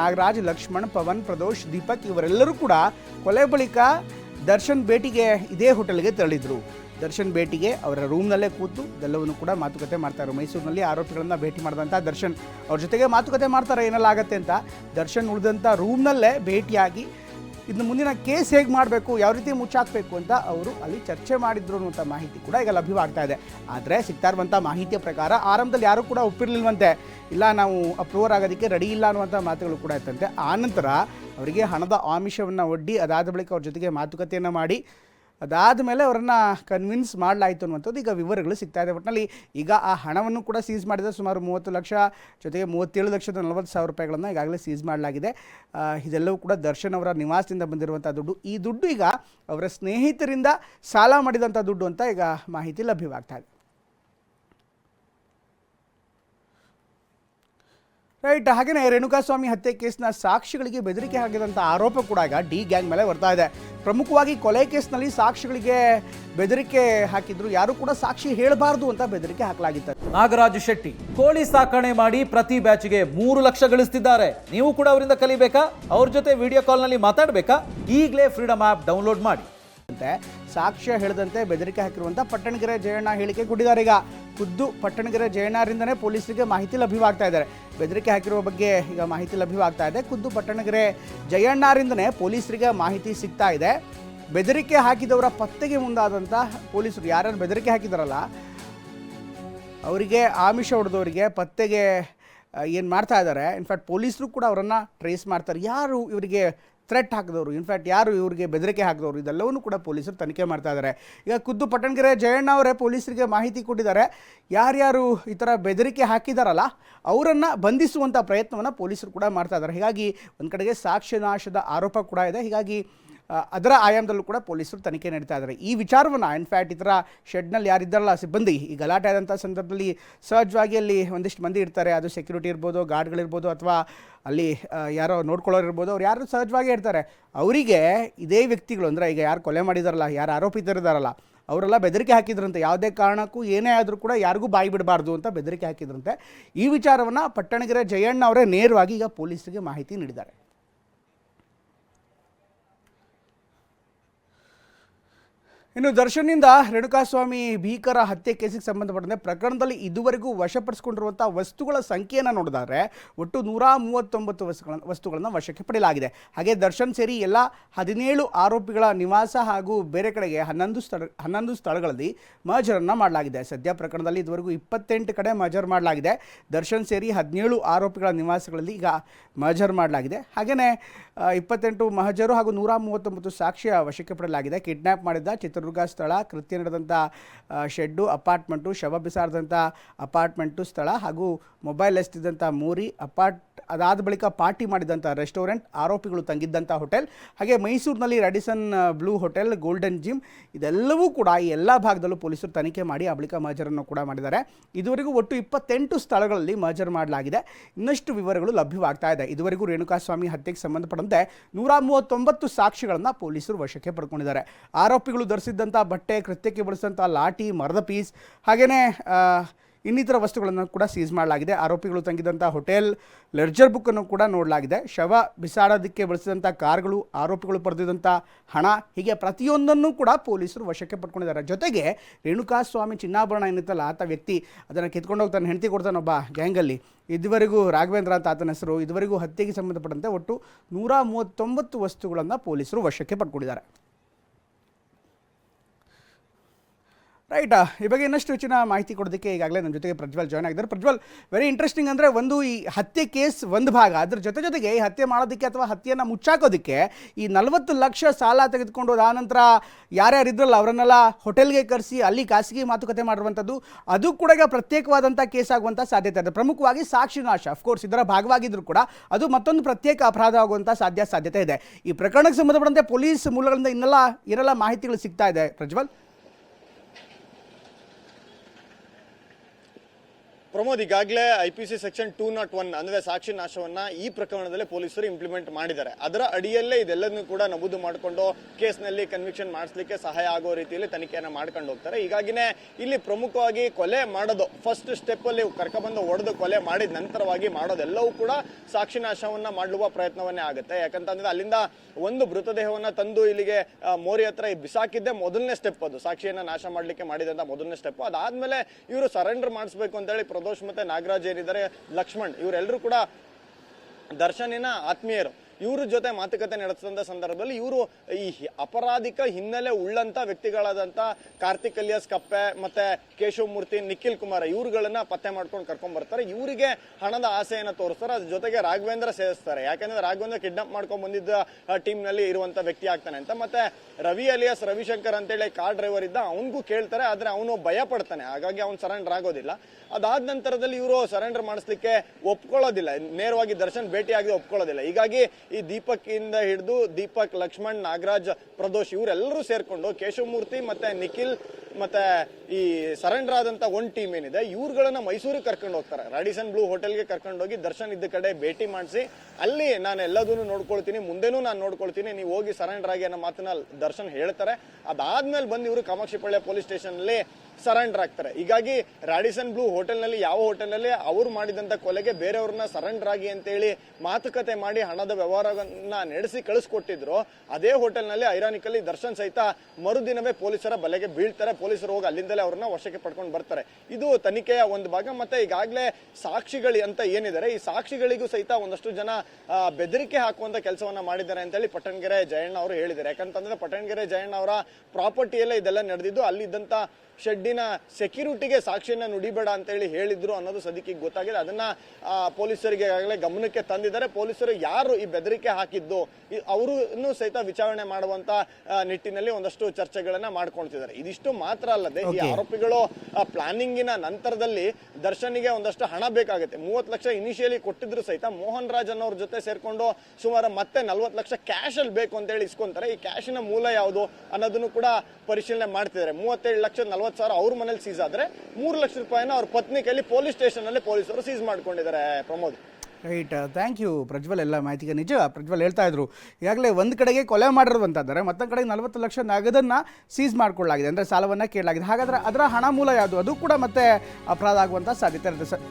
ನಾಗರಾಜ್, ಲಕ್ಷ್ಮಣ್, ಪವನ್, ಪ್ರದೋಷ್, ದೀಪಕ್ ಇವರೆಲ್ಲರೂ ಕೂಡ ಕೊಲೆ ಬಳಿಕ ದರ್ಶನ್ ಭೇಟಿಗೆ ಇದೇ ಹೋಟೆಲ್ಗೆ ತೆರಳಿದ್ರು. ದರ್ಶನ್ ಭೇಟಿಗೆ ಅವರ ರೂಮ್ನಲ್ಲೇ ಕೂತು ಇದೆಲ್ಲವನ್ನು ಕೂಡ ಮಾತುಕತೆ ಮಾಡ್ತಾರೆ ಮೈಸೂರಿನಲ್ಲಿ ಆರೋಪಿಗಳನ್ನು ಭೇಟಿ ಮಾಡಿದಂಥ ದರ್ಶನ್. ಅವ್ರ ಜೊತೆಗೆ ಮಾತುಕತೆ ಮಾಡ್ತಾರೆ, ಏನೆಲ್ಲ ಆಗತ್ತೆ ಅಂತ. ದರ್ಶನ್ ಉಳಿದಂಥ ರೂಮ್ನಲ್ಲೇ ಭೇಟಿಯಾಗಿ ಇನ್ನು ಮುಂದಿನ ಕೇಸ್ ಹೇಗೆ ಮಾಡಬೇಕು, ಯಾವ ರೀತಿ ಮುಚ್ಚಾಕಬೇಕು ಅಂತ ಅವರು ಅಲ್ಲಿ ಚರ್ಚೆ ಮಾಡಿದ್ರು ಅನ್ನುವಂಥ ಮಾಹಿತಿ ಕೂಡ ಈಗ ಲಭ್ಯವಾಗ್ತಾ ಇದೆ. ಆದರೆ ಸಿಗ್ತಾ ಇರುವಂಥ ಮಾಹಿತಿಯ ಪ್ರಕಾರ ಆರಂಭದಲ್ಲಿ ಯಾರೂ ಕೂಡ ಒಪ್ಪಿರಲಿಲ್ವಂತೆ. ಇಲ್ಲ, ನಾವು ಅಪ್ರೂವರ್ ಆಗೋದಕ್ಕೆ ರೆಡಿ ಇಲ್ಲ ಅನ್ನುವಂಥ ಮಾತುಗಳು ಕೂಡ ಇತ್ತಂತೆ ಆನಂತರ ಅವರಿಗೆ ಹಣದ ಆಮಿಷವನ್ನು ಒಡ್ಡಿ ಅದಾದ ಬಳಿಕ ಅವ್ರ ಜೊತೆಗೆ ಮಾತುಕತೆಯನ್ನು ಮಾಡಿ ಅದಾದ ಮೇಲೆ ಅವರನ್ನ ಕನ್ವಿನ್ಸ್ ಮಾಡಲಾಯಿತು ಅನ್ನುವಂಥದ್ದು ಈಗ ವಿವರಗಳು ಸಿಗ್ತಾ ಇದೆ. ಒಟ್ಟಿನಲ್ಲಿ ಈಗ ಆ ಹಣವನ್ನು ಕೂಡ ಸೀಸ್ ಮಾಡಿದ ಸುಮಾರು ಮೂವತ್ತು ಲಕ್ಷ, ಜೊತೆಗೆ ಮೂವತ್ತೇಳು ಲಕ್ಷದ ನಲವತ್ತು ಸಾವಿರ ರೂಪಾಯಿಗಳನ್ನು ಈಗಾಗಲೇ ಸೀಸ್ ಮಾಡಲಾಗಿದೆ. ಇದೆಲ್ಲವೂ ಕೂಡ ದರ್ಶನ್ ಅವರ ನಿವಾಸದಿಂದ ಬಂದಿರುವಂಥ ದುಡ್ಡು. ಈ ದುಡ್ಡು ಈಗ ಅವರ ಸ್ನೇಹಿತರಿಂದ ಸಾಲ ಮಾಡಿದಂಥ ದುಡ್ಡು ಅಂತ ಈಗ ಮಾಹಿತಿ ಲಭ್ಯವಾಗ್ತಾ ಇದೆ. ರೈಟ್ ಹಾಗೆಯೇ ರೇಣುಕಾಸ್ವಾಮಿ ಹತ್ಯೆ ಕೇಸ್ನ ಸಾಕ್ಷಿಗಳಿಗೆ ಬೆದರಿಕೆ ಹಾಕಿದಂಥ ಆರೋಪ ಕೂಡ ಈಗ ಡಿ ಗ್ಯಾಂಗ್ ಮೇಲೆ ಬರ್ತಾ ಇದೆ. ಪ್ರಮುಖವಾಗಿ ಕೊಲೆ ಕೇಸ್ನಲ್ಲಿ ಸಾಕ್ಷಿಗಳಿಗೆ ಬೆದರಿಕೆ ಹಾಕಿದ್ರು. ಯಾರು ಕೂಡ ಸಾಕ್ಷಿ ಹೇಳಬಾರದು ಅಂತ ಬೆದರಿಕೆ ಹಾಕಲಾಗಿತ್ತು. ನಾಗರಾಜ್ ಶೆಟ್ಟಿ ಕೋಳಿ ಸಾಕಣೆ ಮಾಡಿ ಪ್ರತಿ ಬ್ಯಾಚ್ಗೆ ಮೂರು ಲಕ್ಷ ಗಳಿಸ್ತಿದ್ದಾರೆ. ನೀವು ಕೂಡ ಅವರಿಂದ ಕಲಿಬೇಕಾ? ಅವ್ರ ಜೊತೆ ವಿಡಿಯೋ ಕಾಲ್ನಲ್ಲಿ ಮಾತಾಡಬೇಕಾ? ಈಗಲೇ ಫ್ರೀಡಮ್ ಆ್ಯಪ್ ಡೌನ್ಲೋಡ್ ಮಾಡಿ. ಅಂತೆ ಸಾಕ್ಷ್ಯ ಹೇಳದಂತೆ ಬೆದರಿಕೆ ಹಾಕಿರುವಂಥ ಪಟ್ಟಣಗೆರೆ ಜಯಣ್ಣ ಹೇಳಿಕೆ ಕೊಟ್ಟಿದ್ದಾರೆ ಈಗ. ಖುದ್ದು ಪಟ್ಟಣಗೆರೆ ಜಯಣ್ಣರಿಂದನೇ ಪೊಲೀಸರಿಗೆ ಮಾಹಿತಿ ಲಭ್ಯವಾಗ್ತಾ ಇದ್ದಾರೆ. ಬೆದರಿಕೆ ಹಾಕಿರುವ ಬಗ್ಗೆ ಈಗ ಮಾಹಿತಿ ಲಭ್ಯವಾಗ್ತಾ ಇದೆ. ಖುದ್ದು ಪಟ್ಟಣಗೆರೆ ಜಯಣ್ಣರಿಂದನೇ ಪೊಲೀಸರಿಗೆ ಮಾಹಿತಿ ಸಿಗ್ತಾ ಇದೆ. ಬೆದರಿಕೆ ಹಾಕಿದವರ ಪತ್ತೆಗೆ ಮುಂದಾದಂಥ ಪೊಲೀಸರು ಯಾರ್ಯಾರು ಬೆದರಿಕೆ ಹಾಕಿದಾರಲ್ಲ, ಅವರಿಗೆ ಆಮಿಷ ಹೊಡೆದವರಿಗೆ ಪತ್ತೆಗೆ ಏನು ಮಾಡ್ತಾ ಇದ್ದಾರೆ. ಇನ್ಫ್ಯಾಕ್ಟ್ ಪೊಲೀಸರು ಕೂಡ ಅವರನ್ನು ಟ್ರೇಸ್ ಮಾಡ್ತಾರೆ. ಯಾರು ಇವರಿಗೆ ಥ್ರೆಟ್ ಹಾಕಿದವರು. ಇನ್ಫ್ಯಾಕ್ಟ್ ಯಾರು ಇವರಿಗೆ ಬೆದರಿಕೆ ಹಾಕಿದವರು? ಇದೆಲ್ಲವನ್ನೂ ಕೂಡ ಪೊಲೀಸರು ತನಿಖೆ ಮಾಡ್ತಾ ಇದ್ದಾರೆ. ಈಗ ಖುದ್ದು ಪಟ್ಟಣಗೆರೆ ಜಯಣ್ಣ ಅವರೇ ಪೊಲೀಸರಿಗೆ ಮಾಹಿತಿ ಕೊಟ್ಟಿದ್ದಾರೆ. ಯಾರ್ಯಾರು ಈ ಥರ ಬೆದರಿಕೆ ಹಾಕಿದಾರಲ್ಲ, ಅವರನ್ನು ಬಂಧಿಸುವಂಥ ಪ್ರಯತ್ನವನ್ನು ಪೊಲೀಸರು ಕೂಡ ಮಾಡ್ತಾ ಇದ್ದಾರೆ. ಹೀಗಾಗಿ ಒಂದು ಕಡೆಗೆ ಸಾಕ್ಷ್ಯನಾಶದ ಆರೋಪ ಕೂಡ ಇದೆ. ಹೀಗಾಗಿ ಅದರ ಆಯಾಮದಲ್ಲೂ ಕೂಡ ಪೊಲೀಸರು ತನಿಖೆ ನಡೀತಾ ಇದ್ದಾರೆ. ಈ ವಿಚಾರವನ್ನು ಇನ್ಫ್ಯಾಕ್ಟ್ ಈ ಥರ ಶೆಡ್ನಲ್ಲಿ ಯಾರಿದ್ದಾರಲ್ಲ ಸಿಬ್ಬಂದಿ, ಈ ಗಲಾಟೆ ಆದಂಥ ಸಂದರ್ಭದಲ್ಲಿ ಸಹಜವಾಗಿ ಅಲ್ಲಿ ಒಂದಿಷ್ಟು ಮಂದಿ ಇರ್ತಾರೆ. ಅದು ಸೆಕ್ಯೂರಿಟಿ ಇರ್ಬೋದು ಗಾರ್ಡ್ಗಳಿರ್ಬೋದು ಅಥವಾ ಅಲ್ಲಿ ಯಾರೋ ನೋಡ್ಕೊಳ್ಳೋರು ಇರ್ಬೋದು, ಅವ್ರು ಯಾರು ಸಹಜವಾಗಿ ಇರ್ತಾರೆ. ಅವರಿಗೆ ಇದೇ ವ್ಯಕ್ತಿಗಳು, ಅಂದರೆ ಈಗ ಯಾರು ಕೊಲೆ ಮಾಡಿದಾರಲ್ಲ, ಯಾರು ಆರೋಪಿತರಿದ್ದಾರಲ್ಲ ಅವರೆಲ್ಲ ಬೆದರಿಕೆ ಹಾಕಿದ್ರಂತೆ. ಯಾವುದೇ ಕಾರಣಕ್ಕೂ ಏನೇ ಆದರೂ ಕೂಡ ಯಾರಿಗೂ ಬಾಯಿ ಬಿಡಬಾರ್ದು ಅಂತ ಬೆದರಿಕೆ ಹಾಕಿದ್ರಂತೆ. ಈ ವಿಚಾರವನ್ನು ಪಟ್ಟಣಗೆರೆ ಜಯಣ್ಣ ಅವರೇ ನೇರವಾಗಿ ಈಗ ಪೊಲೀಸರಿಗೆ ಮಾಹಿತಿ ನೀಡಿದ್ದಾರೆ. ಇನ್ನು ದರ್ಶನ್ನಿಂದ ರೇಣುಕಾಸ್ವಾಮಿ ಭೀಕರ ಹತ್ಯೆ ಕೇಸಿಗೆ ಸಂಬಂಧಪಟ್ಟಂತೆ ಪ್ರಕರಣದಲ್ಲಿ ಇದುವರೆಗೂ ವಶಪಡಿಸಿಕೊಂಡಿರುವಂಥ ವಸ್ತುಗಳ ಸಂಖ್ಯೆಯನ್ನು ನೋಡಿದರೆ ಒಟ್ಟು ನೂರ ಮೂವತ್ತೊಂಬತ್ತು ವಸ್ತುಗಳನ್ನು ವಸ್ತುಗಳನ್ನು ವಶಕ್ಕೆ ಪಡೆಯಲಾಗಿದೆ. ಹಾಗೆ ದರ್ಶನ್ ಸೇರಿ ಎಲ್ಲ ಹದಿನೇಳು ಆರೋಪಿಗಳ ನಿವಾಸ ಹಾಗೂ ಬೇರೆ ಕಡೆಗೆ ಹನ್ನೊಂದು ಸ್ಥಳ, ಹನ್ನೊಂದು ಸ್ಥಳಗಳಲ್ಲಿ ಮರ್ಜರನ್ನು ಮಾಡಲಾಗಿದೆ. ಸದ್ಯ ಪ್ರಕರಣದಲ್ಲಿ ಇದುವರೆಗೂ ಇಪ್ಪತ್ತೆಂಟು ಕಡೆ ಮಜರ್ ಮಾಡಲಾಗಿದೆ. ದರ್ಶನ್ ಸೇರಿ ಹದಿನೇಳು ಆರೋಪಿಗಳ ನಿವಾಸಗಳಲ್ಲಿ ಈಗ ಮಜರ್ ಮಾಡಲಾಗಿದೆ. ಹಾಗೆಯೇ ಇಪ್ಪತ್ತೆಂಟು ಮಹಜರು ಹಾಗೂ ನೂರ ಮೂವತ್ತೊಂಬತ್ತು ಸಾಕ್ಷಿಯ ವಶಕ್ಕೆ ಪಡೆಯಲಾಗಿದೆ. ಕಿಡ್ನ್ಯಾಪ್ ಮಾಡಿದ್ದ ಚಿತ್ರದುರ್ಗ ಸ್ಥಳ ಕೃತ್ಯ ನಡೆದಂಥ ಶೆಡ್ಡು, ಅಪಾರ್ಟ್ಮೆಂಟು, ಶವ ಬಿಸಾಡಿದಂಥ ಅಪಾರ್ಟ್ಮೆಂಟು ಸ್ಥಳ ಹಾಗೂ ಮೊಬೈಲ್ ಎಸ್ತಿದ್ದಂಥ ಮೂರಿ, ಅಪಾರ್ಟ್, ಅದಾದ ಬಳಿಕ ಪಾರ್ಟಿ ಮಾಡಿದಂಥ ರೆಸ್ಟೋರೆಂಟ್, ಆರೋಪಿಗಳು ತಂಗಿದ್ದಂಥ ಹೋಟೆಲ್, ಹಾಗೆ ಮೈಸೂರಿನಲ್ಲಿ Radisson Blu hotel, Golden Gym ಇದೆಲ್ಲವೂ ಕೂಡ ಈ ಎಲ್ಲ ಭಾಗದಲ್ಲೂ ಪೊಲೀಸರು ತನಿಖೆ ಮಾಡಿ ಆ ಬಳಿಕ ಮರ್ಜರನ್ನು ಕೂಡ ಮಾಡಿದ್ದಾರೆ. ಇದುವರೆಗೂ ಒಟ್ಟು ಇಪ್ಪತ್ತೆಂಟು ಸ್ಥಳಗಳಲ್ಲಿ ಮರ್ಜರ್ ಮಾಡಲಾಗಿದೆ. ಇನ್ನಷ್ಟು ವಿವರಗಳು ಲಭ್ಯವಾಗ್ತಾ ಇದೆ. ಇದುವರೆಗೂ ರೇಣುಕಾಸ್ವಾಮಿ ಹತ್ಯೆಗೆ ಸಂಬಂಧಪಟ್ಟಂತೆ ನೂರ ಮೂವತ್ತೊಂಬತ್ತು ಸಾಕ್ಷಿಗಳನ್ನು ಪೊಲೀಸರು ವಶಕ್ಕೆ ಪಡ್ಕೊಂಡಿದ್ದಾರೆ. ಆರೋಪಿಗಳು ಧರಿಸಿದ್ದಂಥ ಬಟ್ಟೆ, ಕೃತ್ಯಕ್ಕೆ ಬಳಸಿದಂಥ ಲಾಠಿ, ಮರದ ಪೀಸ್ ಹಾಗೆಯೇ ಇನ್ನಿತರ ವಸ್ತುಗಳನ್ನು ಕೂಡ ಸೀಸ್ ಮಾಡಲಾಗಿದೆ. ಆರೋಪಿಗಳು ತಂಗಿದಂಥ ಹೋಟೆಲ್, ಲೆಡ್ಜರ್ ಬುಕ್ಕನ್ನು ಕೂಡ ನೋಡಲಾಗಿದೆ. ಶವ ಬಿಸಾಡೋದಕ್ಕೆ ಬಳಸಿದಂಥ ಕಾರ್ಗಳು, ಆರೋಪಿಗಳು ಪಡೆದಿದ್ದಂಥ ಹಣ, ಹೀಗೆ ಪ್ರತಿಯೊಂದನ್ನು ಕೂಡ ಪೊಲೀಸರು ವಶಕ್ಕೆ ಪಡ್ಕೊಂಡಿದ್ದಾರೆ. ಜೊತೆಗೆ ರೇಣುಕಾಸ್ವಾಮಿ ಚಿನ್ನಾಭರಣ ಏನಿತ್ತಲ್ಲ ಆತ ವ್ಯಕ್ತಿ, ಅದನ್ನು ಕಿತ್ಕೊಂಡು ಹೋಗಿ ತನ್ನ ಹೆಂಡತಿ ಕೊಡ್ತಾನೊಬ್ಬ ಗ್ಯಾಂಗಲ್ಲಿ. ಇದುವರೆಗೂ ರಾಘವೇಂದ್ರ ಅಂತ ಆತನ ಹೆಸರು, ಇದುವರೆಗೂ ಹತ್ಯೆಗೆ ಸಂಬಂಧಪಟ್ಟಂತೆ ಒಟ್ಟು ನೂರ ಮೂವತ್ತೊಂಬತ್ತು ವಸ್ತುಗಳನ್ನು ಪೊಲೀಸರು ವಶಕ್ಕೆ ಪಡ್ಕೊಂಡಿದ್ದಾರೆ. ರೈಟ್ ಈ ಬಗ್ಗೆ ಇನ್ನಷ್ಟು ಹೆಚ್ಚಿನ ಮಾಹಿತಿ ಕೊಡೋದಕ್ಕೆ ಈಗಾಗಲೇ ನಮ್ಮ ಜೊತೆಗೆ ಪ್ರಜ್ವಲ್ ಜಾಯ್ನ್ ಆಗಿದ್ದಾರೆ. ಪ್ರಜ್ವಲ್ ವೆರಿ ಇಂಟ್ರೆಸ್ಟಿಂಗ್ ಅಂದರೆ ಒಂದು ಈ ಹತ್ಯೆ ಕೇಸ್ ಒಂದು ಭಾಗ. ಅದ್ರ ಜೊತೆ ಜೊತೆಗೆ ಈ ಹತ್ಯೆ ಮಾಡೋದಕ್ಕೆ ಅಥವಾ ಹತ್ಯೆಯನ್ನು ಮುಚ್ಚಾಕೋದಕ್ಕೆ ಈ ನಲವತ್ತು ಲಕ್ಷ ಸಾಲ ತೆಗೆದುಕೊಂಡು ಆನಂತರ ಯಾರ್ಯಾರು ಇದ್ರಲ್ಲ ಅವರನ್ನೆಲ್ಲ ಹೋಟೆಲ್ಗೆ ಕರೆಸಿ, ಅಲ್ಲಿ ಖಾಸಗಿ ಮಾತುಕತೆ ಮಾಡಿರುವಂಥದ್ದು ಅದು ಕೂಡ ಈಗ ಪ್ರತ್ಯೇಕವಾದಂಥ ಕೇಸ್ ಆಗುವಂಥ ಸಾಧ್ಯತೆ ಇದೆ. ಪ್ರಮುಖವಾಗಿ ಸಾಕ್ಷಿ ನಾಶ. ಅಫ್ಕೋರ್ಸ್ ಇದರ ಭಾಗವಾಗಿದ್ದರೂ ಕೂಡ ಅದು ಮತ್ತೊಂದು ಪ್ರತ್ಯೇಕ ಅಪರಾಧ ಆಗುವಂಥ ಸಾಧ್ಯ ಸಾಧ್ಯತೆ ಇದೆ. ಈ ಪ್ರಕರಣಕ್ಕೆ ಸಂಬಂಧಪಟ್ಟಂತೆ ಪೊಲೀಸ್ ಮೂಲಗಳಿಂದ ಇನ್ನೆಲ್ಲ ಇರಲ್ಲ ಮಾಹಿತಿಗಳು ಸಿಗ್ತಾ ಇದೆ. ಪ್ರಜ್ವಲ್? ಪ್ರಮೋದ್ ಈಗಾಗಲೇ I P C section two not one ಅಂದ್ರೆ ಸಾಕ್ಷಿ ನಾಶವನ್ನ ಈ ಪ್ರಕರಣದಲ್ಲಿ ಪೊಲೀಸರು ಇಂಪ್ಲಿಮೆಂಟ್ ಮಾಡಿದ್ದಾರೆ. ಅದರ ಅಡಿಯಲ್ಲೇ ಇದೆಲ್ಲದನ್ನು ಕೂಡ ನಮೂದು ಮಾಡಿಕೊಂಡು ಕೇಸ್ನಲ್ಲಿ ಕನ್ವಿಕ್ಷನ್ ಮಾಡಿಸ್ಲಿಕ್ಕೆ ಸಹಾಯ ಆಗೋ ರೀತಿಯಲ್ಲಿ ತನಿಖೆಯನ್ನು ಮಾಡ್ಕೊಂಡು ಹೋಗ್ತಾರೆ. ಹೀಗಾಗಿನೇ ಇಲ್ಲಿ ಪ್ರಮುಖವಾಗಿ ಕೊಲೆ ಮಾಡೋದು ಫಸ್ಟ್ ಸ್ಟೆಪ್ ಅಲ್ಲಿ ಕರ್ಕಬಂದು ಹೊಡೆದು ಕೊಲೆ ಮಾಡಿದ ನಂತರವಾಗಿ ಮಾಡೋದೆಲ್ಲವೂ ಕೂಡ ಸಾಕ್ಷಿ ನಾಶವನ್ನ ಮಾಡುವ ಪ್ರಯತ್ನವನ್ನೇ ಆಗುತ್ತೆ. ಯಾಕಂತಂದ್ರೆ ಅಲ್ಲಿಂದ ಒಂದು ಮೃತದೇಹವನ್ನ ತಂದು ಇಲ್ಲಿಗೆ ಮೋರಿ ಹತ್ರ ಬಿಸಾಕಿದ್ದೆ ಮೊದಲನೇ ಸ್ಟೆಪ್ ಅದು. ಸಾಕ್ಷಿಯನ್ನ ನಾಶ ಮಾಡ್ಲಿಕ್ಕೆ ಮಾಡಿದಂತ ಮೊದಲನೇ ಸ್ಟೆಪ್ ಅದಾದ್ಮೇಲೆ ಇವರು ಸರೆಂಡರ್ ಮಾಡಿಸ್ಬೇಕು ಅಂತೇಳಿ ಪ್ರದೋಷ್ ಮತ್ತೆ ನಾಗರಾಜ್ ಏನಿದ್ದಾರೆ ಲಕ್ಷ್ಮಣ್ ಇವರೆಲ್ಲರೂ ಕೂಡ ದರ್ಶನಿನ ಆತ್ಮೀಯರು. ಇವ್ರ ಜೊತೆ ಮಾತುಕತೆ ನಡೆಸಿದಂತ ಸಂದರ್ಭದಲ್ಲಿ ಇವರು ಈ ಅಪರಾಧಿಕ ಹಿನ್ನೆಲೆ ಉಳ್ಳಂತ ವ್ಯಕ್ತಿಗಳಾದಂತ ಕಾರ್ತಿಕ್ ಅಲಿಯಾಸ್ ಕಪ್ಪೆ ಮತ್ತೆ ಕೇಶವ ಮೂರ್ತಿ ನಿಖಿಲ್ ಕುಮಾರ್ ಇವ್ರುಗಳನ್ನ ಪತ್ತೆ ಮಾಡ್ಕೊಂಡು ಕರ್ಕೊಂಡ್ ಬರ್ತಾರೆ. ಇವರಿಗೆ ಹಣದ ಆಸೆಯನ್ನ ತೋರಿಸ್ತಾರೆ. ಅದ್ರ ಜೊತೆಗೆ ರಾಘವೇಂದ್ರ ಸೇರಿಸ್ತಾರೆ. ಯಾಕಂದ್ರೆ ರಾಘವೇಂದ್ರ ಕಿಡ್ನಾಪ್ ಮಾಡ್ಕೊಂಡ್ ಬಂದಿದ್ದ ಟೀಮ್ನಲ್ಲಿ ಇರುವಂತ ವ್ಯಕ್ತಿ ಆಗ್ತಾನೆ ಅಂತ. ಮತ್ತೆ ರವಿ ಅಲಿಯಾಸ್ ರವಿಶಂಕರ್ ಅಂತೇಳಿ ಕಾರ್ ಡ್ರೈವರ್ ಇದ್ದ, ಅವನಿಗೂ ಕೇಳ್ತಾರೆ, ಆದ್ರೆ ಅವನು ಭಯ ಪಡ್ತಾನೆ ಹಾಗಾಗಿ ಅವ್ನು ಸರೆಂಡರ್ ಆಗೋದಿಲ್ಲ. ಅದಾದ ನಂತರದಲ್ಲಿ ಇವರು ಸರೆಂಡರ್ ಮಾಡಿಸ್ಲಿಕ್ಕೆ ಒಪ್ಕೊಳ್ಳೋದಿಲ್ಲ. ನೇರವಾಗಿ ದರ್ಶನ್ ಭೇಟಿ ಭೇಟಿಯಾಗಿ ಒಪ್ಕೊಳ್ಳೋದಿಲ್ಲ. ಹೀಗಾಗಿ ಈ ದೀಪಕ್ ಇಂದ ಹಿಡಿದು ದೀಪಕ್ ಲಕ್ಷ್ಮಣ್ ನಾಗರಾಜ್ ಪ್ರದೋಷ್ ಇವರೆಲ್ಲರೂ ಸೇರ್ಕೊಂಡು ಕೇಶವಮೂರ್ತಿ ಮತ್ತೆ ನಿಖಿಲ್ ಮತ್ತೆ ಈ ಸರೆಂಡರ್ ಆದಂತ ಒಂದ್ ಟೀಮ್ ಏನಿದೆ, ಇವ್ರುಗಳನ್ನ ಮೈಸೂರಿಗೆ ಕರ್ಕೊಂಡು ಹೋಗ್ತಾರೆ. ರಾಡಿಸನ್ ಬ್ಲೂ ಹೋಟೆಲ್ಗೆ ಕರ್ಕೊಂಡು ಹೋಗಿ ದರ್ಶನ್ ಇದ್ದ ಕಡೆ ಭೇಟಿ ಮಾಡಿಸಿ, ಅಲ್ಲಿ ನಾನು ಎಲ್ಲದನ್ನು ನೋಡ್ಕೊಳ್ತೀನಿ, ಮುಂದೆನೂ ನಾನು ನೋಡ್ಕೊಳ್ತೀನಿ, ನೀವು ಹೋಗಿ ಸರೆಂಡರ್ ಆಗಿ ಅನ್ನೋ ಮಾತನ್ನ ದರ್ಶನ್ ಹೇಳ್ತಾರೆ. ಅದಾದ್ಮೇಲೆ ಬಂದು ಇವರು ಕಾಮಾಕ್ಷಿಪಳ್ಳಿ ಪೊಲೀಸ್ ಸ್ಟೇಷನ್ ಅಲ್ಲಿ ಸರೆಂಡರ್ ಆಗ್ತಾರೆ. ಹೀಗಾಗಿ ರಾಡಿಸನ್ ಬ್ಲೂ ಹೋಟೆಲ್ನಲ್ಲಿ ಯಾವ ಹೋಟೆಲ್ನಲ್ಲಿ ಅವರು ಮಾಡಿದಂತ ಕೊಲೆಗೆ ಬೇರೆಯವ್ರನ್ನ ಸರೆಂಡರ್ ಆಗಿ ಅಂತೇಳಿ ಮಾತುಕತೆ ಮಾಡಿ ಹಣದ ವ್ಯವಹಾರವನ್ನ ನಡೆಸಿ ಕಳಿಸ್ಕೊಟ್ಟಿದ್ರು, ಅದೇ ಹೋಟೆಲ್ನಲ್ಲಿ ಐರಾನಿಕಲ್ಲಿ ದರ್ಶನ್ ಸಹಿತ ಮರುದಿನವೇ ಪೊಲೀಸರ ಬಲೆಗೆ ಬೀಳ್ತಾರೆ ಪೊಲೀಸರು ಹೋಗಿ ಅಲ್ಲಿಂದಲೇ ಅವ್ರನ್ನ ವಶಕ್ಕೆ ಪಡ್ಕೊಂಡು ಬರ್ತಾರೆ. ಇದು ತನಿಖೆಯ ಒಂದು ಭಾಗ. ಮತ್ತೆ ಈಗಾಗಲೇ ಸಾಕ್ಷಿಗಳು ಅಂತ ಏನಿದ್ದಾರೆ, ಈ ಸಾಕ್ಷಿಗಳಿಗೂ ಸಹಿತ ಒಂದಷ್ಟು ಜನ ಬೆದರಿಕೆ ಹಾಕುವಂತ ಕೆಲಸವನ್ನ ಮಾಡಿದ್ದಾರೆ ಅಂತ ಹೇಳಿ ಪಟ್ಟಣಗೆರೆ ಜಯಣ್ಣ ಅವರು ಹೇಳಿದ್ದಾರೆ. ಯಾಕಂತಂದ್ರೆ ಪಟ್ಟಣಗೆರೆ ಜಯಣ್ಣ ಅವರ ಪ್ರಾಪರ್ಟಿಯಲ್ಲೇ ಇದೆಲ್ಲ ನಡೆದಿದ್ದು, ಅಲ್ಲಿದ್ದಂತ ಶೆಡ್ಡಿನ ಸೆಕ್ಯೂರಿಟಿಗೆ ಸಾಕ್ಷಿಯನ್ನ ನುಡಿಬೇಡ ಅಂತೇಳಿ ಹೇಳಿದ್ರು ಅನ್ನೋದು ಸದ್ಯಕ್ಕೆ ಗೊತ್ತಾಗಿದೆ. ಅದನ್ನ ಪೊಲೀಸರಿಗೆ ಈಗಾಗಲೇ ಗಮನಕ್ಕೆ ತಂದಿದ್ದಾರೆ. ಪೊಲೀಸರು ಯಾರು ಈ ಬೆದರಿಕೆ ಹಾಕಿದ್ದು ಅವರು ಸಹಿತ ವಿಚಾರಣೆ ಮಾಡುವಂತ ನಿಟ್ಟಿನಲ್ಲಿ ಒಂದಷ್ಟು ಚರ್ಚೆಗಳನ್ನ ಮಾಡ್ಕೊಳ್ತಿದ್ದಾರೆ. ಇದಿಷ್ಟು ಮಾತ್ರ. ಅಲ್ಲದೆ ಈ. ಆರೋಪಿಗಳು ಪ್ಲಾನಿಂಗಿನ ನಂತರದಲ್ಲಿ ದರ್ಶನಿಗೆ ಒಂದಷ್ಟು ಹಣ ಬೇಕಾಗುತ್ತೆ. ಮೂವತ್ತು ಲಕ್ಷ ಇನಿಷಿಯಲಿ ಕೊಟ್ಟಿದ್ರು ಸಹಿತ ಮೋಹನ್ ರಾಜ್ ಅನ್ನೋರ್ ಜೊತೆ ಸೇರ್ಕೊಂಡು ಸುಮಾರು ಮತ್ತೆ ನಲ್ವತ್ತು ಲಕ್ಷ ಕ್ಯಾಶ್ ಅಲ್ಲಿ ಬೇಕು ಅಂತ ಹೇಳಿ ಇಸ್ಕೊಂತಾರೆ. ಈ ಕ್ಯಾಶಿನ ಮೂಲ ಯಾವುದು ಅನ್ನೋದನ್ನು ಕೂಡ ಪರಿಶೀಲನೆ ಮಾಡ್ತಿದ್ದಾರೆ. ಮೂವತ್ತೇಳು ಲಕ್ಷ ನಲ್ವತ್ತು ಸಾವಿರ ಅವ್ರ ಮನೇಲಿ ಸೀಸ್ ಆದ್ರೆ ಮೂರು ಲಕ್ಷ ರೂಪಾಯಿನ ಅವ್ರ ಪತ್ನಿ ಕೈಲಿ ಪೊಲೀಸ್ ಸ್ಟೇಷನ್ ಅಲ್ಲಿ ಪೊಲೀಸರು ಸೀಸ್ ಮಾಡ್ಕೊಂಡಿದ್ದಾರೆ Pramod. Right thank you Prajwal ಎಲ್ಲ ಮಾಹಿತಿಗೆ ನಿಜ. ಪ್ರಜ್ವಲ್ ಹೇಳ್ತಾ ಇದ್ರು, ಈಗಾಗಲೇ ಒಂದು ಕಡೆಗೆ ಕೊಲೆ ಮಾಡಿರುವಂತಾದರೆ ಮತ್ತೊಂದು ಕಡೆಗೆ ನಲವತ್ತು ಲಕ್ಷ ನಗದನ್ನು ಸೀಸ್ ಮಾಡಿಕೊಳ್ಳಲಾಗಿದೆ. ಅಂದರೆ ಸಾಲವನ್ನು ಕೇಳಲಾಗಿದೆ. ಹಾಗಾದರೆ ಅದರ ಹಣ ಮೂಲ ಯಾವುದು? ಅದು ಕೂಡ ಮತ್ತೆ ಅಪರಾಧ ಆಗುವಂಥ ಸಾಧ್ಯತೆ ಇರುತ್ತೆ. ಸರ್